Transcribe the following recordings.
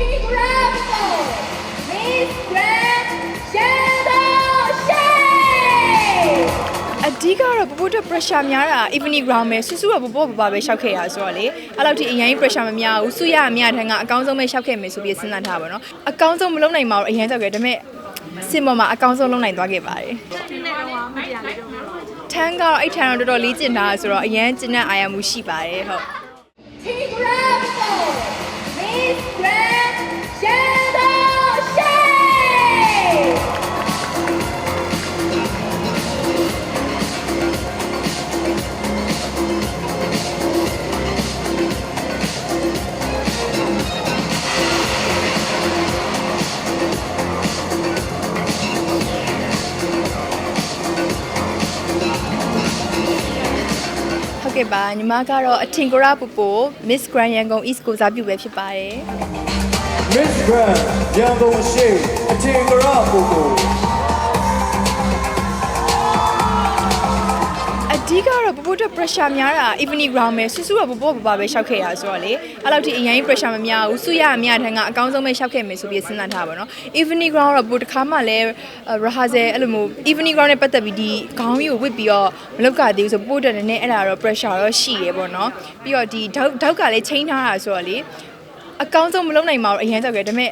Team Rambo, Miss Grand Shadow Shade. အဓိကတော့ပပိုးတက် pressure များတာ evening ground ပဲဆူဆူကပပိုးပပပဲရှောက်ခဲ့ရဆိုတော့လေအဲ့လောက်ထိအရင် pressure မများဘူးဆူရအများထန်ကအကောင်းဆုံးပဲရှောက်ခဲ့မယ်ဆိုပြီးစဉ်းစားထားပါတော့အကောင်းဆုံးမလုပ်နိုင်ပါဘူးအရင်ကြောက်ခဲ့ဒါပေမဲ့စင်ပေါ်မှာအကောင်းဆုံးလုပ်နိုင်သွားခဲ့ပါတယ်ဒီနေ့တော့မတရားလေးတော့ထန်းကတော့အဲ့ထန်းတော့တော်တော်လေးကျင်တာဆိုတော့အရင်ကျင်တဲ့အာရမှုရှိပါတယ်ဟုတ် Team Rambo, Miss Grand Shadow ဟုတ်ကဲ့ပါညီမကတော့အထင်ကိုရပူပူ Miss Grand Yangon East ကိုစားပြုပဲဖြစ်ပါတယ် Miss Grand ရန်ကုန်ရှိအထင်ကရပုဂ္ pressure များတာ evening ground ပဲဆူဆူကပပိုးပပပဲရှောက်ခဲ့ရဆိုတော့လေအဲ့လောက်ထိအရင် pressure မများဘူးဆူရအများထန်ကအကောင်းဆုံးပဲရှောက်ခဲ့မယ်ဆိုပြီးစဉ်းစားထားပါတော့ evening ground တော့ပိုတစ်ခါမှလည်း rehearsal အဲ့လိုမျိုး evening ground နဲ့ပတ်သက်ပြီးဒီခေါင်းကြီးကိုဝစ်ပြီးတော့မလုပ်ကြသေးဘူးဆိုပိုးတက်နေနေအဲ့ဒါတော့ pressure တော့ရှိရပေါ့နော်ပြီးတော့ဒီဓာတ်ဓာတ်ကလည်းချိန်ထားတာဆိုတော့လေအကောင်းဆုံးမလုပ်နိုင်ပါဘူးအရင်ကြောက်ခဲ့ဒါပေမဲ့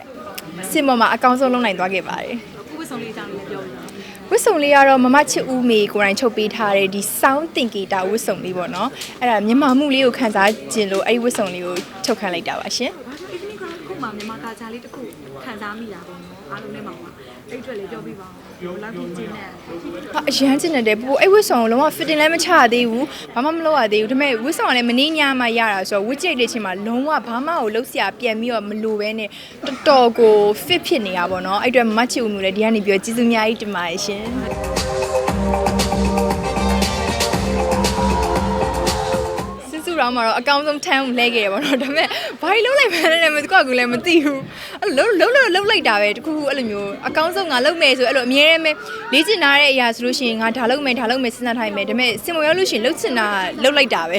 စင်ပေါ်မှာအကောင်းဆုံးလုပ်နိုင်သွားခဲ့ပါတယ်ခုဝစ်ဆောင်လေးအကြောင်းလေးပြောပြပါ ဝစ်စုံလေးကတော့မမချစ်ဦးမေကိုယ်တိုင်ချုပ်ပေးထားတဲ့ဒီ sound thinkator ဝစ်စုံလေးပေါ့နော်အဲ့ဒါမြန်မာမှုလေးကိုခန်းစားခြင်းလို့အဲ့ဒီဝစ်စုံလေးကိုချုပ်ခန်းလိုက်တာပါရှင်ဘာလို့ evening ground ခုမှမြန်မာကာချာလေးတစ်ခုခံစားမိတာပေါ့နော်အားလုံးနဲ့မှာပါ အဲ့အတွက်လေးပြောပြပါဦးဘယ်လောက်ကြီးကျင်းနေဟာအရန်ကျင်တဲ့ပူအဲ့ဝစ်စုံကိုလုံးဝ fitting လည်းမချရသေးဘူးဘာမှမလုပ်ရသေးဘူးဒါပေမဲ့ဝစ်စုံကလည်းမင်းညမှရတာဆိုတော့ဝစ်ကြိတ်တဲ့ချင်းမှာလုံးဝဘာမှကိုလုံးစရာပြန်ပြီးတော့မလိုပဲနဲ့တော်တော်ကို fit ဖြစ်နေတာပေါ့နော်အဲ့အတွက်မမချစ်ဦးမျိုးလည်းဒီကနေပြီးတော့ကျေးဇူးအများကြီးတင်ပါတယ်ရှင် စစ်စုတော့မှာတော့အကောင်းဆုံးထမ်းကိုလဲခဲ့ရပါတော့ဒါပေမဲ့ဘာလို့လုံးလိုက်မှန်းလည်းမသိကွာကူလည်းမသိဘူးအဲ့လိုလုံးလုံးလုံးလိုက်တာပဲတခုခုအဲ့လိုမျိုးအကောင်းဆုံးငါလုံးမယ်ဆိုအဲ့လိုအမြဲတမ်းပဲလေ့ကျင့်ထားတဲ့အရာဆိုလို့ရှိရင်ငါဒါလုံးမယ်ဒါလုံးမယ်စဉ်းစားထားရင်မယ်ဒါပေမဲ့စင်မရောက်လို့ရှိရင်လုံးချင်တာလုံးလိုက်တာပဲ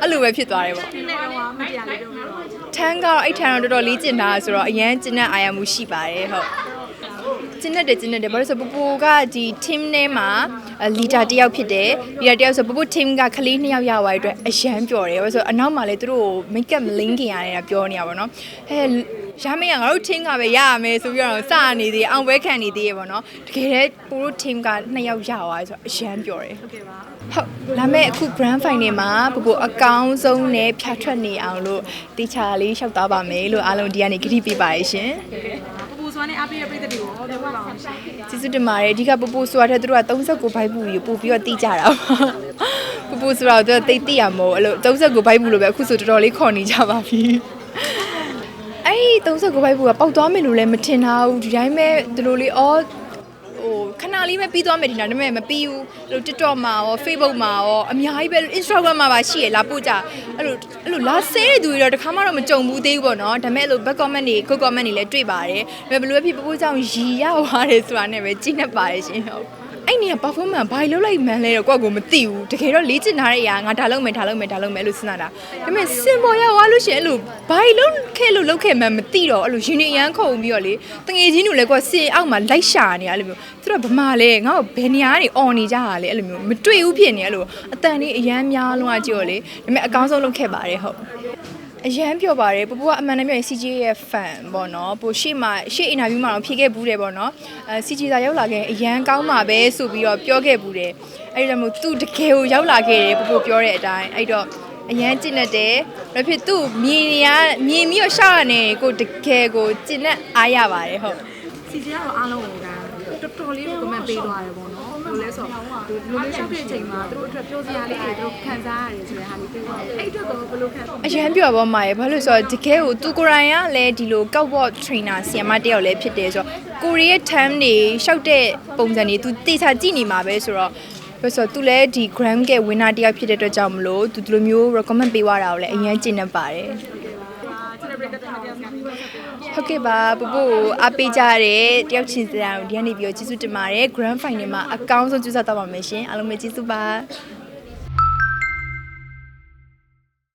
အဲ့လိုပဲဖြစ်သွားတယ်ပေါ့ဒီနေ့တော့မတရားလေးတော့ပြောထန်းကတော့အဲ့ထန်းတော့တော်တော်လေးကျင်တာဆိုတော့အရန်ကျင်တဲ့အာရမှုရှိပါတယ်ဟုတ် ကျင်းတဲ့ကျင်းတဲ့ဘာလို့ဆိုပပူကဒီ team ထဲမှာလီဒါတယောက်ဖြစ်တယ်လီဒါတယောက်ဆိုပပူ team ကကလေးနှစ်ယောက်ရသွားတဲ့အတွက်အရန်ပျော်တယ်ဘာလို့ဆိုအနောက်မှာလေသူတို့ make up မလင်းခင်ရတယ်တာပြောနေတာပေါ့နော်အဲရမေးရငါတို့ team ကပဲရရမယ်ဆိုပြီးတော့စနေသေးအောင်ပွဲခံနေသေးရပေါ့နော်တကယ်တည်းပူတို့ team ကနှစ်ယောက်ရသွားဆိုတော့အရန်ပျော်တယ်ဟုတ်ကဲ့ပါဟုတ်လာမယ့်အခု grand final မှာပပအကောင်းဆုံးနဲ့ဖြတ်ထွက်နေအောင်လို့တေချာလေးရှောက်သွားပါမယ်လို့အားလုံးဒီကနေဂရုပေးပါရရှင်ပပူ စွမ်းနဲ့အားပေးရပြည့်တဲ့တွေကိုပြောပြပါအောင်ရှင်ကျေးဇူးတင်ပါတယ်အဓိကပပဆိုတာတဲ့သူတို့က39ဘိုက်ဘူးကိုပို့ပြီးတော့တိကြတာပပဆိုတော့သူကတိတ်တိရမို့အဲ့လို39ဘိုက်ဘူးလို့ပဲအခုဆိုတော်တော်လေးခေါ်နေကြပါပြီအဲ့ဒီ39ဘိုက်ဘူးကပောက်သွားမယ်လို့လည်းမထင်ထားဘူးဒီတိုင်းပဲဒီလိုလေးအော် ဟိုခဏလေးပဲပြီးသွားမယ်ထင်တာဒါပေမဲ့မပြီးဘူးအဲ့လို TikTok မှာရော Facebook မှာရောအများကြီးပဲ Instagram မှာပါရှိရလာပို့ကြအဲ့လိုအဲ့လိုလာဆဲတဲ့သူတွေတော့တစ်ခါမှတော့မကြုံဘူးသေးဘူးပေါ့နော်ဒါပေမဲ့အဲ့လို back comment တွေ good comment တွေလည်းတွေ့ပါတယ်ဒါပေမဲ့ဘယ်လိုပဲဖြစ်ပပိုးကြောင့်ရီရသွားတယ်ဆိုတာနဲ့ပဲကြည့်နေပါတယ်ရှင်ဟုတ်အဲ့ နေက performance ဘာလို့လိုက်မှန်းလဲတော့ကိုယ့်ကိုမသိဘူးတကယ်တော့လေ့ကျင့်ထားတဲ့အရာငါဒါလုပ်မယ်ဒါလုပ်မယ်ဒါလုပ်မယ်လို့စဉ်းစားတာဒါပေမဲ့စင်ပေါ်ရောက်သွားလို့ရှိရင်အဲ့လိုဘာလို့ခဲ့လို့လုပ်ခဲ့မှန်းမသိတော့အဲ့လိုရင်နေရမ်းခုန်ပြီးတော့လေတငယ်ချင်းတို့လည်းကိုယ်စင်အောက်မှာလိုက်ရှာနေရအဲ့လိုမျိုးသူတို့ကဗမာလဲငါ့ကိုဘယ်နေရာကနေអော်နေကြတာလဲအဲ့လိုမျိုးမတွေ့ဘူးဖြစ်နေအဲ့လိုအတန်လေးအရမ်းများလုံးအကြည့်တော့လေဒါပေမဲ့အကောင်းဆုံးလုပ်ခဲ့ပါတယ်ဟုတ် အရန်ပြောပါတယ်ပပကအမှန်တမ်းပြောရင် CJ ရဲ့ fan ပေါ့နော်ပိုရှေ့မှာရှေ့ interview မှာတော့ဖြေခဲ့ဘူးတယ်ပေါ့နော်အဲ CJ သာရောက်လာခဲ့ရင်အရန်ကောင်းပါပဲဆိုပြီးတော့ပြောခဲ့ဘူးတယ်အဲ့ဒါမျိုးသူတကယ်ကိုရောက်လာခဲ့တယ်ပပပြောတဲ့အတိုင်းအဲ့တော့အရန်ကျင့်တတ်တယ်ဘာဖြစ်သူ့မြင်ရမြင်ပြီးတော့ရှာနေကိုတကယ်ကိုကျင့်တတ်အားရပါတယ်ဟုတ်စီဂျီကတော့အားလုံးကိုက တော်တော်လေးကို comment ပေးသွားတယ်ပေါ့နော်ဘယ်လိုလဲဆိုတော့ဒီလိုမျိုးရှောက်တဲ့အချိန်မှာသူတို့အတွက်ပြောစရာလေးတွေသူတို့ခံစားရတယ်ဆိုတဲ့ဟာလေးပြောသွားတယ်အဲ့အတွက်တော့ဘယ်လိုခံအရန်ပြောပါမှာရေဘာလို့လဲဆိုတော့တကယ်ကိုသူကိုယ်တိုင်ကလည်းဒီလိုကောက်ဘော့ trainer ဆီယမတယောက်လည်းဖြစ်တယ်ဆိုတော့ကိုရီးယား term တွေရှောက်တဲ့ပုံစံတွေသူတေချာကြည့်နေမှာပဲဆိုတော့ဘာလို့ဆိုတော့သူလည်းဒီ gram က winner တယောက်ဖြစ်တဲ့အတွက်ကြောင့်မလို့သူဒီလိုမျိုး recommend ပေးသွားတာကိုလည်းအရင်ကျင့်နေပါတယ် ကျွန်တော်ပြတ်တဲ့တရားစကားပြောဆက်တယ် ဟုတ်ကဲ့ပါပပို့ကိုအားပေးကြတဲ့တယောက်ချင်းစရာကိုဒီကနေ့ပြီးတော့ကျေးဇူးတင်ပါတယ် grand final မှာအကောင်းဆုံးကြိုးစားတော့ပါမယ်ရှင်အားလုံးပဲကျေးဇူးပါ